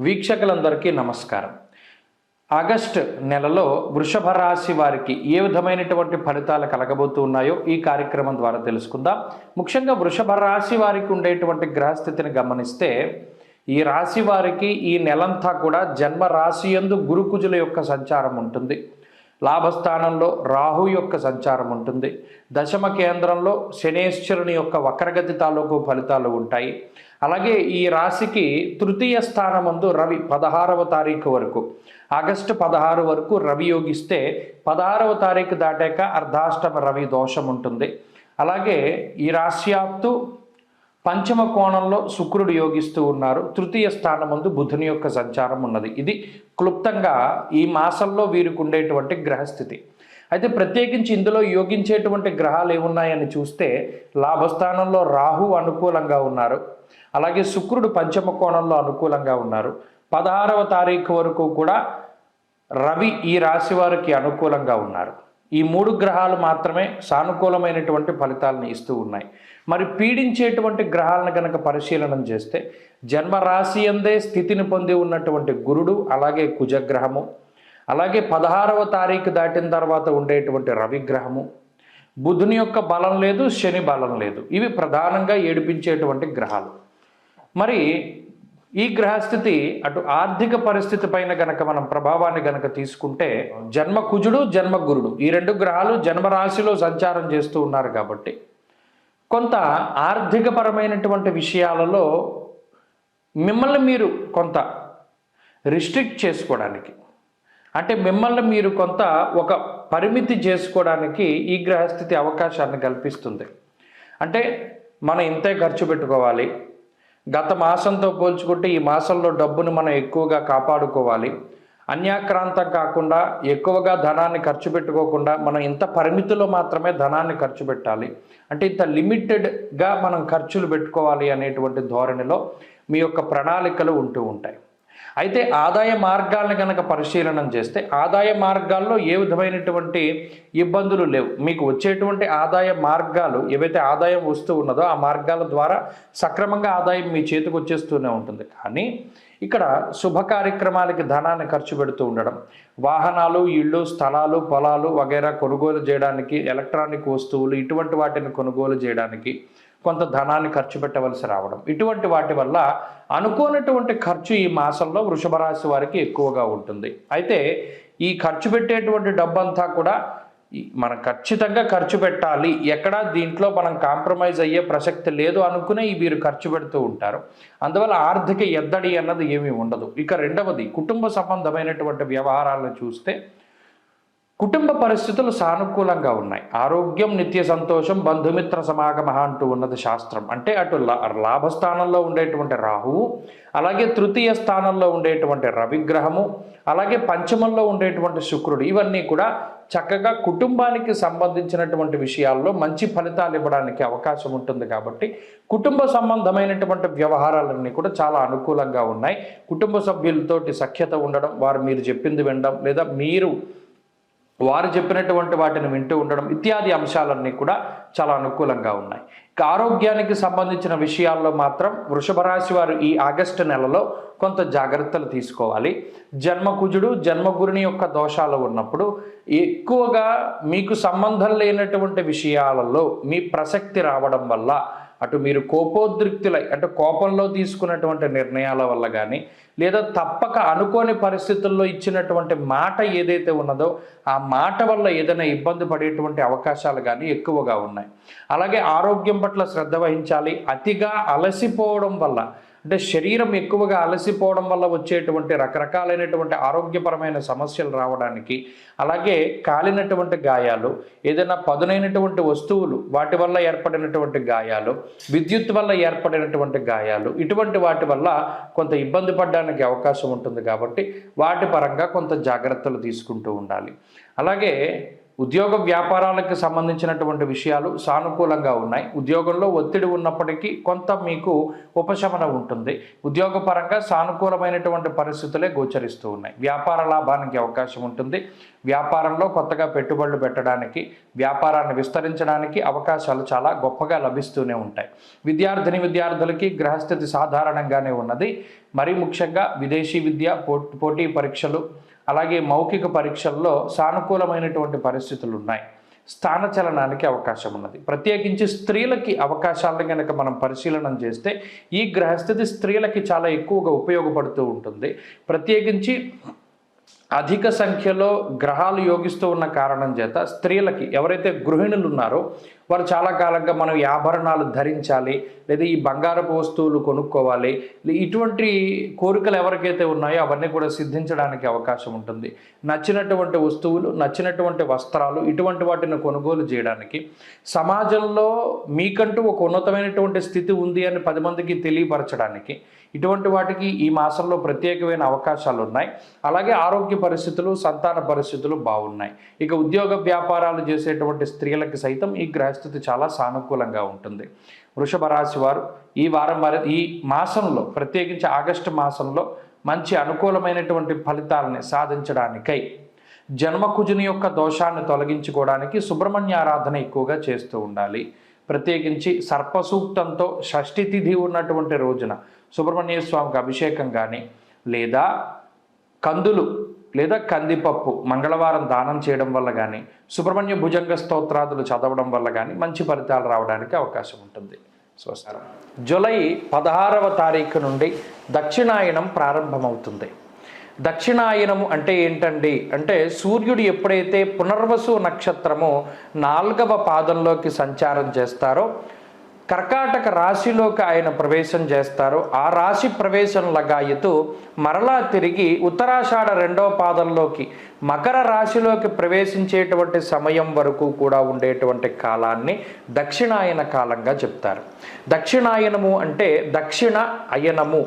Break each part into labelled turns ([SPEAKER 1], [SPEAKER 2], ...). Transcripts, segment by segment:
[SPEAKER 1] వీక్షకులందరికీ నమస్కారం. ఆగస్ట్ నెలలో వృషభ రాశి వారికి ఏ విధమైనటువంటి ఫలితాలు కలగబోతూ ఉన్నాయో ఈ కార్యక్రమం ద్వారా తెలుసుకుందాం. ముఖ్యంగా వృషభ రాశి వారికి ఉండేటువంటి గ్రహస్థితిని గమనిస్తే ఈ రాశి వారికి ఈ నెలంతా కూడా జన్మ రాశి యందు గురుకుజుల యొక్క సంచారం ఉంటుంది. లాభస్థానంలో రాహు యొక్క సంచారం ఉంటుంది. దశమ కేంద్రంలో శనేశ్వరుని యొక్క వక్రగతి తాలూకు ఫలితాలు ఉంటాయి. అలాగే ఈ రాశికి తృతీయ స్థానమందు రవి పదహారవ తారీఖు వరకు. ఆగస్టు పదహారు వరకు రవి యోగిస్తే పదహారవ తారీఖు దాటాక అర్ధాష్టమ రవి దోషం ఉంటుంది. అలాగే ఈ రాశ్యాప్తు పంచమ కోణంలో శుక్రుడు యోగిస్తూ ఉన్నారు. తృతీయ స్థానమందు బుధుని యొక్క సంచారం ఉన్నది. ఇది క్లుప్తంగా ఈ మాసంలో వీరికి ఉండేటువంటి గ్రహస్థితి. అయితే ప్రత్యేకించి ఇందులో యోగించేటువంటి గ్రహాలు ఏమున్నాయని చూస్తే లాభస్థానంలో రాహు అనుకూలంగా ఉన్నారు. అలాగే శుక్రుడు పంచమ కోణంలో అనుకూలంగా ఉన్నారు. పదహారవ తారీఖు వరకు కూడా రవి ఈ రాశి వారికి అనుకూలంగా ఉన్నారు. ఈ మూడు గ్రహాలు మాత్రమే సానుకూలమైనటువంటి ఫలితాలను ఇస్తూ ఉన్నాయి. మరి పీడించేటువంటి గ్రహాలను కనుక పరిశీలనం చేస్తే జన్మ రాశి అందే స్థితిని పొంది ఉన్నటువంటి గురుడు అలాగే కుజగ్రహము అలాగే పదహారవ తారీఖు దాటిన తర్వాత ఉండేటువంటి రవిగ్రహము. బుధుని యొక్క బలం లేదు శని బలం లేదు. ఇవి ప్రధానంగా ఏడిపించేటువంటి గ్రహాలు. మరి ఈ గ్రహస్థితి అటు ఆర్థిక పరిస్థితి పైన గనక మనం ప్రభావాన్ని గనక తీసుకుంటే జన్మ కుజుడు జన్మ గురుడు. ఈ రెండు గ్రహాలు జన్మరాశిలో సంచారం చేస్తూ ఉన్నారు కాబట్టి కొంత ఆర్థికపరమైనటువంటి విషయాలలో మిమ్మల్ని మీరు కొంత రిస్ట్రిక్ట్ చేసుకోవడానికి అంటే మిమ్మల్ని మీరు కొంత ఒక పరిమితి చేసుకోవడానికి ఈ గ్రహస్థితి అవకాశాన్ని కల్పిస్తుంది. అంటే మనం ఇంతే ఖర్చు పెట్టుకోవాలి. గత మాసంతో పోల్చుకుంటే ఈ మాసంలో డబ్బును మనం ఎక్కువగా కాపాడుకోవాలి. అన్యాక్రాంతం కాకుండా ఎక్కువగా ధనాన్ని ఖర్చు పెట్టుకోకుండా మనం ఇంత పరిమితిలో మాత్రమే ధనాన్ని ఖర్చు పెట్టాలి. అంటే ఇంత లిమిటెడ్గా మనం ఖర్చులు పెట్టుకోవాలి అనేటువంటి ధోరణిలో మీ యొక్క ప్రణాళికలు ఉంటూ ఉంటాయి. అయితే ఆదాయ మార్గాలను కనుక పరిశీలనం చేస్తే ఆదాయ మార్గాల్లో ఏ విధమైనటువంటి ఇబ్బందులు లేవు. మీకు వచ్చేటువంటి ఆదాయ మార్గాలు ఏవైతే ఆదాయం వస్తూ ఉన్నదో ఆ మార్గాల ద్వారా సక్రమంగా ఆదాయం మీ చేతికి వచ్చేస్తూనే ఉంటుంది. కానీ ఇక్కడ శుభ కార్యక్రమాలకి ధనాన్ని ఖర్చు పెడుతూ ఉండడం వాహనాలు ఇళ్ళు స్థలాలు పొలాలు వగైరా కొనుగోలు చేయడానికి ఎలక్ట్రానిక్ వస్తువులు ఇటువంటి వాటిని కొనుగోలు చేయడానికి కొంత ధనాన్ని ఖర్చు పెట్టవలసి రావడం. ఇటువంటి వాటి వల్ల అనుకోనటువంటి ఖర్చు ఈ మాసంలో వృషభ రాశి వారికి ఎక్కువగా ఉంటుంది. అయితే ఈ ఖర్చు పెట్టేటువంటి డబ్బంతా కూడా మనం ఖచ్చితంగా ఖర్చు పెట్టాలి. ఎక్కడా దీంట్లో మనం కాంప్రమైజ్ అయ్యే ప్రసక్తి లేదు అనుకునే వీరు ఖర్చు పెడుతూ ఉంటారు. అందువల్ల ఆర్థిక ఎద్దడి అన్నది ఏమీ ఉండదు. ఇక రెండవది కుటుంబ సంబంధమైనటువంటి వ్యవహారాలను చూస్తే కుటుంబ పరిస్థితులు సానుకూలంగా ఉన్నాయి. ఆరోగ్యం నిత్య సంతోషం బంధుమిత్ర సమాగమ అంటూ ఉన్నది శాస్త్రం. అంటే అటు లా- లాభస్థానంలో ఉండేటువంటి రాహువు అలాగే తృతీయ స్థానంలో ఉండేటువంటి రవిగ్రహము అలాగే పంచమంలో ఉండేటువంటి శుక్రుడు. ఇవన్నీ కూడా చక్కగా కుటుంబానికి సంబంధించినటువంటి విషయాల్లో మంచి ఫలితాలు ఇవ్వడానికి అవకాశం ఉంటుంది కాబట్టి కుటుంబ సంబంధమైనటువంటి వ్యవహారాలన్నీ కూడా చాలా అనుకూలంగా ఉన్నాయి. కుటుంబ సభ్యులతోటి సఖ్యత ఉండడం వారు మీరు చెప్పింది వినడం లేదా మీరు వారు చెప్పినటువంటి వాటిని వింటూ ఉండడం ఇత్యాది అంశాలన్నీ కూడా చాలా అనుకూలంగా ఉన్నాయి. ఇక ఆరోగ్యానికి సంబంధించిన విషయాల్లో మాత్రం వృషభ రాశి వారు ఈ ఆగస్టు నెలలో కొంత జాగ్రత్తలు తీసుకోవాలి. జన్మకుజుడు జన్మగురుని యొక్క దోషాలు ఉన్నప్పుడు ఎక్కువగా మీకు సంబంధం లేనటువంటి విషయాలలో మీ ప్రసక్తి రావడం వల్ల అటు మీరు కోపోద్రిక్తులై అంటే కోపంలో తీసుకున్నటువంటి నిర్ణయాల వల్ల కానీ లేదా తప్పక అనుకోని పరిస్థితుల్లో ఇచ్చినటువంటి మాట ఏదైతే ఉన్నదో ఆ మాట వల్ల ఏదైనా ఇబ్బంది పడేటువంటి అవకాశాలు కానీ ఎక్కువగా ఉన్నాయి. అలాగే ఆరోగ్యం పట్ల శ్రద్ధ వహించాలి. అతిగా అలసిపోవడం వల్ల అంటే శరీరం ఎక్కువగా అలసిపోవడం వల్ల వచ్చేటువంటి రకరకాలైనటువంటి ఆరోగ్యపరమైన సమస్యలు రావడానికి అలాగే కాలినటువంటి గాయాలు ఏదైనా పదునైనటువంటి వస్తువులు వాటి వల్ల ఏర్పడినటువంటి గాయాలు విద్యుత్ వల్ల ఏర్పడినటువంటి గాయాలు ఇటువంటి వాటి వల్ల కొంత ఇబ్బంది పడడానికి అవకాశం ఉంటుంది కాబట్టి వాటి పరంగా కొంత జాగ్రత్తలు తీసుకుంటూ ఉండాలి. అలాగే ఉద్యోగ వ్యాపారాలకు సంబంధించినటువంటి విషయాలు సానుకూలంగా ఉన్నాయి. ఉద్యోగంలో ఒత్తిడి ఉన్నప్పటికీ కొంత మీకు ఉపశమనం ఉంటుంది. ఉద్యోగపరంగా సానుకూలమైనటువంటి పరిస్థితులే గోచరిస్తూ ఉన్నాయి. వ్యాపార లాభానికి అవకాశం ఉంటుంది. వ్యాపారంలో కొత్తగా పెట్టుబడులు పెట్టడానికి వ్యాపారాన్ని విస్తరించడానికి అవకాశాలు చాలా గొప్పగా లభిస్తూనే ఉంటాయి. విద్యార్థిని విద్యార్థులకి గ్రహస్థితి సాధారణంగానే ఉన్నది. మరీ ముఖ్యంగా విదేశీ విద్య పో- పోటీ పరీక్షలు అలాగే మౌఖిక పరీక్షల్లో సానుకూలమైనటువంటి పరిస్థితులు ఉన్నాయి స్థానచలనానికి అవకాశం ఉన్నది. ప్రత్యేకించి స్త్రీలకి అవకాశాలను కనుక మనం పరిశీలన చేస్తే ఈ గ్రహస్థితి స్త్రీలకి చాలా ఎక్కువగా ఉపయోగపడుతూ ఉంటుంది. ప్రత్యేకించి అధిక సంఖ్యలో గ్రహాలు యోగిస్తూ ఉన్న కారణం చేత స్త్రీలకి ఎవరైతే గృహిణులు ఉన్నారో వారు చాలా కాలంగా మనం ఈ ఆభరణాలు ధరించాలి లేదా ఈ బంగారపు వస్తువులు కొనుక్కోవాలి ఇటువంటి కోరికలు ఎవరికైతే ఉన్నాయో అవన్నీ కూడా సిద్ధించడానికి అవకాశం ఉంటుంది. నచ్చినటువంటి వస్తువులు నచ్చినటువంటి వస్త్రాలు ఇటువంటి వాటిని కొనుగోలు చేయడానికి సమాజంలో మీకంటూ ఒక ఉన్నతమైనటువంటి స్థితి ఉంది అని పది మందికి తెలియపరచడానికి ఇటువంటి వాటికి ఈ మాసంలో ప్రత్యేకమైన అవకాశాలు ఉన్నాయి అలాగే ఆరోగ్య పరిస్థితులు సంతాన పరిస్థితులు బాగున్నాయి. ఇక ఉద్యోగ వ్యాపారాలు చేసేటువంటి స్త్రీలకు సైతం ఈ గ్రహస్థితి చాలా సానుకూలంగా ఉంటుంది. వృషభ రాశి వారు ఈ వారం వారి ఈ మాసంలో ప్రత్యేకించి ఆగస్టు మాసంలో మంచి అనుకూలమైనటువంటి ఫలితాలని సాధించడానికై జన్మకుజుని యొక్క దోషాన్ని తొలగించుకోవడానికి సుబ్రహ్మణ్య ఆరాధన ఎక్కువగా చేస్తూ ఉండాలి. ప్రత్యేకించి సర్పసూక్తంతో షష్ఠి తిథి ఉన్నటువంటి రోజున సుబ్రహ్మణ్య స్వామికి అభిషేకం కానీ లేదా కందులు లేదా కందిపప్పు మంగళవారం దానం చేయడం వల్ల కానీ సుబ్రహ్మణ్య భుజంగ స్తోత్రాదులు చదవడం వల్ల కానీ మంచి ఫలితాలు రావడానికి అవకాశం ఉంటుంది. స్వస్తి జూలై పదహారవ తారీఖు నుండి దక్షిణాయనం ప్రారంభమవుతుంది. దక్షిణాయనము అంటే ఏంటండి? అంటే సూర్యుడు ఎప్పుడైతే పునర్వసు నక్షత్రము నాలుగవ పాదంలోకి సంచారం చేస్తారో కర్కాటక రాశిలోకి ఆయన ప్రవేశం చేస్తారు. ఆ రాశి ప్రవేశం లగాయతూ మరలా తిరిగి ఉత్తరాషాఢ రెండో పాదంలోకి మకర రాశిలోకి ప్రవేశించేటువంటి సమయం వరకు కూడా ఉండేటువంటి కాలాన్ని దక్షిణాయన కాలంగా చెప్తారు. దక్షిణాయనము అంటే దక్షిణ అయనము.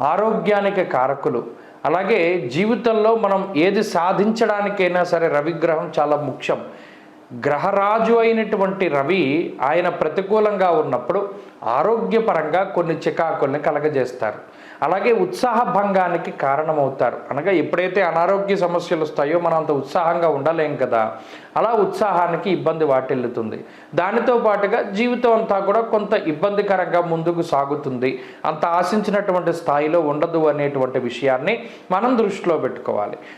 [SPEAKER 1] ఆరోగ్యానికి కారకులు. అలాగే జీవితంలో మనం ఏది సాధించడానికైనా సరే రవిగ్రహం చాలా ముఖ్యం. గ్రహరాజు అయినటువంటి రవి ఆయన ప్రతికూలంగా ఉన్నప్పుడు ఆరోగ్యపరంగా కొన్ని చికాకుల్ని కలగజేస్తారు. అలాగే ఉత్సాహ భంగానికి కారణమవుతారు. అనగా ఎప్పుడైతే అనారోగ్య సమస్యలు వస్తాయో మనం అంత ఉత్సాహంగా ఉండలేం కదా. అలా ఉత్సాహానికి ఇబ్బంది వాటిల్లుతుంది. దానితో పాటుగా జీవితం అంతా కూడా కొంత ఇబ్బందికరంగా ముందుకు సాగుతుంది. అంత ఆశించినటువంటి స్థాయిలో ఉండదు అనేటువంటి విషయాన్ని మనం దృష్టిలో పెట్టుకోవాలి.